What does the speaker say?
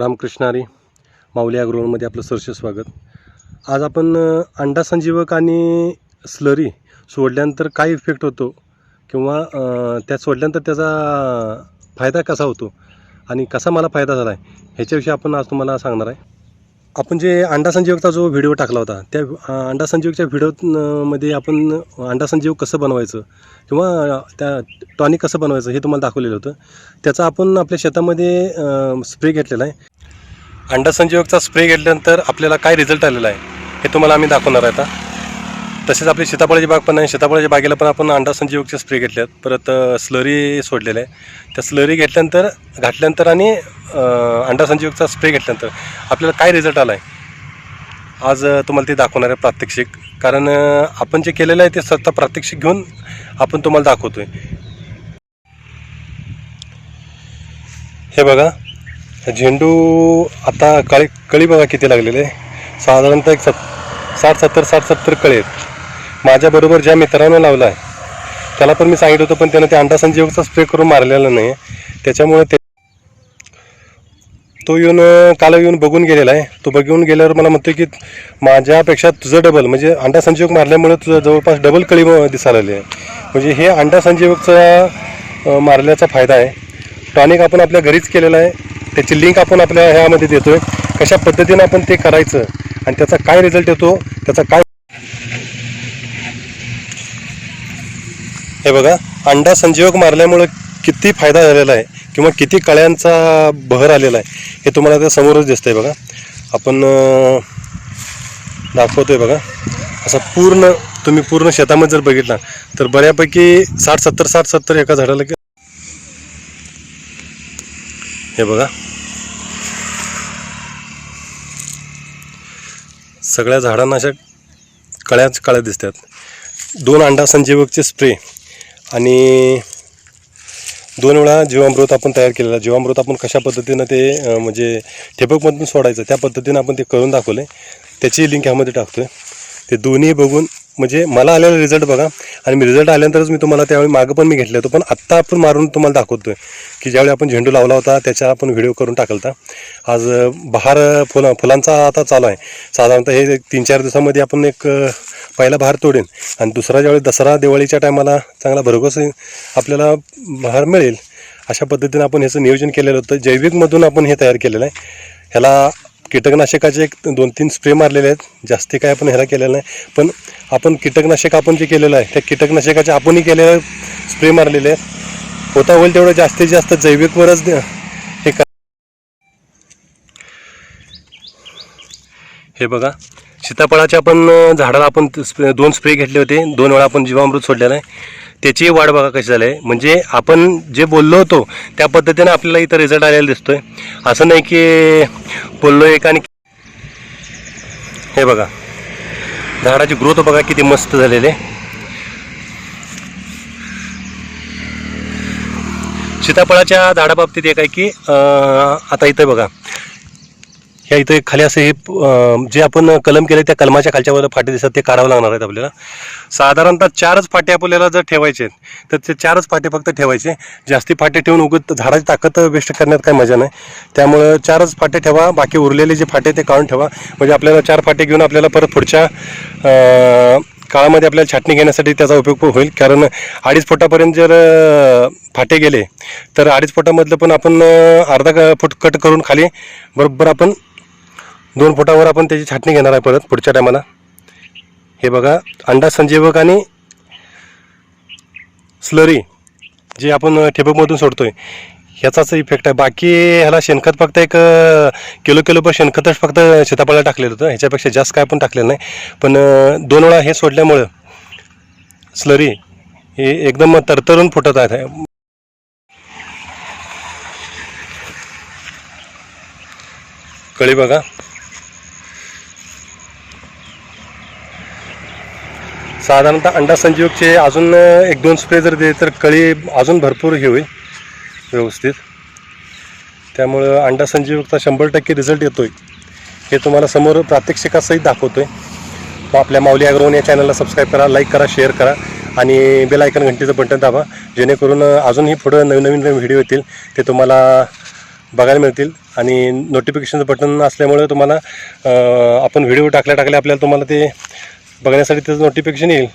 रामकृष्णारी माऊली अग्रोवनमध्ये आपलं सरसे स्वागत. आज आपण अंडा संजीवक आणि स्लरी सोडल्यानंतर काय इफेक्ट होतो? किंवा त्या सोडल्यानंतर त्याचा फायदा कसा होतो? आणि कसा मला फायदा झाला आहे ह्याच्याविषयी आपण आज तुम्हाला सांगणार आहे. आपण जे अंडा संजीवकचा जो व्हिडिओ टाकला होता त्या अंडा संजीवकच्या व्हिडिओमध्ये आपण अंडा संजीवक कसं बनवायचं? किंवा त्या टॉनिक कसं बनवायचं हे तुम्हाला दाखवलेलं होतं. त्याचा आपण आपल्या शेतामध्ये स्प्रे घेतलेला आहे. अंडा संजीवकचा स्प्रे घेतल्यानंतर आपल्याला काय रिझल्ट आलेला आहे हे तुम्हाला आम्ही दाखवणार आहे आता. तसेच आपली सीताफळाची बाग पण आहे. सीताफळाच्या बागेला पण आपण अंडा संजीवकचे स्प्रे घेतले आहेत परत स्लरी सोडलेले आहे. त्या स्लरी घेतल्यानंतर घातल्यानंतर आणि अंडसंजीवकचा अंडा संजीवकचा स्प्रे घेतल्यानंतर आपल्याला काय रिझल्ट आला आहे आज तुम्हाला ते दाखवणार आहे प्रात्यक्षिक. कारण आपण जे केलेलं आहे ते स्वतः प्रात्यक्षिक घेऊन आपण तुम्हाला दाखवतोय. हे बघा. झेंडू आता काळी कळी बघा किती लागलेले. आहे साधारणतः एक सत साठ सत्तर साठ सत्तर कळी आहेत. माझ्याबरोबर ज्या मित्रानं लावला आहे त्याला पण मी सांगितलं होतं पण त्यानं ते अंडा संजीवकचा स्प्रे करून मारलेला नाही आहे त्याच्यामुळे ते तो येऊन काल येऊन बघून गेलेला आहे. तो बघून गेल्यावर मला म्हणतो की माझ्यापेक्षा तुझं डबल म्हणजे अंडा संजीवक मारल्यामुळे तुझं जवळपास डबल कळी दिसायला आहे. म्हणजे हे अंडा संजीवकचा मारल्याचा फायदा आहे. टॉनिक आपण आपल्या घरीच केलेला आहे. त्याची लिंक आपण आपल्या ह्यामध्ये देतोय. कशा पद्धतीनं आपण ते करायचं आणि त्याचा काय रिझल्ट येतो त्याचा काय हे बघा अंडा संजीवक मारल्यामुळे किती फायदा झालेला आहे किंवा किती कळ्यांचा बहर आलेला आहे हे तुम्हाला त्या समोरच दिसतंय बघा. आपण दाखवतोय बघा. असं पूर्ण तुम्ही पूर्ण शेतामध्ये जर बघितला तर बऱ्यापैकी साठ सत्तर साठ सत्तर एका झाडाला की- हे बघा. सगळ्या झाडांना अशा कळ्याच कळ्या दिसतात. दोन अंडा संजीवकचे स्प्रे आणि दोन वेळा जीवामृत आपण तयार केलेला जीवामृत आपण कशा पद्धतीनं ते म्हणजे ठिबकमधून सोडायचं त्या पद्धतीनं आपण ते करून दाखवलं त्याची लिंक ह्यामध्ये टाकतोय. ते दोन्ही बघून म्हणजे मला आलेला रिझल्ट बघा. आणि मी रिझल्ट आल्यानंतरच मी तुम्हाला त्यावेळी मागं पण मी घेतलं होतं. पण आत्ता आपण मारून तुम्हाला दाखवतोय की ज्यावेळी आपण झेंडू लावला होता त्याचा आपण व्हिडिओ करून टाकला होता आज बहार फुला फुलांचा आता चालू आहे. साधारणतः हे तीन चार दिवसामध्ये आपण एक पहिला बहार तोडेन. आणि दुसरा ज्यावेळी दसरा दिवाळीच्या टायमाला चांगला भरघोस आपल्याला बहार मिळेल. अशा पद्धतीनं आपण ह्याचं नियोजन केलेलं होतं. जैविकमधून आपण हे तयार केलेलं आहे. ह्याला कीटकनाशकाचे एक दोन तीन स्प्रे मारलेले आहेत. जास्ती काय आपण ह्याला केलेलं नाही. पण आपण कीटकनाशक आपण जे केलेलं आहे त्या कीटकनाशकाचे आपणही केलेले स्प्रे मारलेले आहेत. होता होईल तेवढं जास्तीत जास्त जैविकवरच हे का हे बघा. सीताफळाच्या आपण झाडाला आपण दोन स्प्रे घेतले होते. दोन वेळा आपण जीवामृत सोडलेलं आहे. त्याची वाढ बघा कशी झाली आहे. म्हणजे आपण जे बोललो होतो त्या पद्धतीने आपल्याला इथं रिझल्ट आलेला दिसतोय. असं नाही की बोललो एक आणि हे बघा. झाडाची ग्रोथ बघा किती मस्त झालेली आहे. सीताफळाच्या झाडाबाबतीत एक आहे की आता इथं बघा. ह्या इथं खाली असं हे जे आपण कलम केले त्या कलमाच्या खालच्या वर फाटे दिसतात ते काढावं लागणार आहेत आपल्याला. साधारणतः चारच फाटे आपल्याला जर ठेवायचे आहेत, तर ते चारच फाटे फक्त ठेवायचे. जास्ती फाटे ठेवून उगत झाडाची ताकद वेस्ट करण्यात काही मजा नाही. त्यामुळं चारच फाटे ठेवा बाकी उरलेले जे फाटे ते काढून ठेवा. म्हणजे आपल्याला चार फाटे घेऊन आपल्याला परत पुढच्या काळामध्ये आपल्याला छाटणी घेण्यासाठी त्याचा उपयोग होईल. कारण अडीच फुटापर्यंत जर फाटे गेले तर अडीच फुटामधलं पण आपण अर्धा फूट कट करून खाली बरोबर आपण दोन फुटावर आपण त्याची छाटणी घेणार आहे परत पुढच्या टायमाला हे बघा अंडा संजीवक आणि स्लरी जे आपण ठिबकमधून सोडतोय ह्याचाच इफेक्ट आहे. बाकी ह्याला शेणखत फक्त एक किलो किलो पण शेणखतच फक्त सीताफळाला टाकलेलं होतं. ह्याच्यापेक्षा जास्त काय पण टाकलेलं नाही. पण दोन वेळा हे सोडल्यामुळं स्लरी हे एकदम तरतरून फुटत आहे. कळी बघा. साधारणतः अंडा संजीवकचे अजून एक दोन स्प्रे जर दिले तर कळी अजून भरपूर हे होईल व्यवस्थित. त्यामुळं अंडा संजीवकचा शंभर टक्के रिझल्ट येतोय. हे तुम्हाला समोर प्रात्यक्षिकासहित दाखवतोय. मग आपल्या माऊली अग्रवन या चॅनलला सबस्क्राईब करा लाईक करा शेअर करा आणि बेल आयकन घंटीचं बटन दाबा. जेणेकरून अजूनही पुढं नवीन नवीन व्हिडिओ येतील ते तुम्हाला बघायला मिळतील. आणि नोटिफिकेशनचं बटन असल्यामुळे तुम्हाला आपण व्हिडिओ टाकल्या टाकल्या आपल्याला तुम्हाला ते बघण्यासाठी त्याचं नोटिफिकेशन येईल.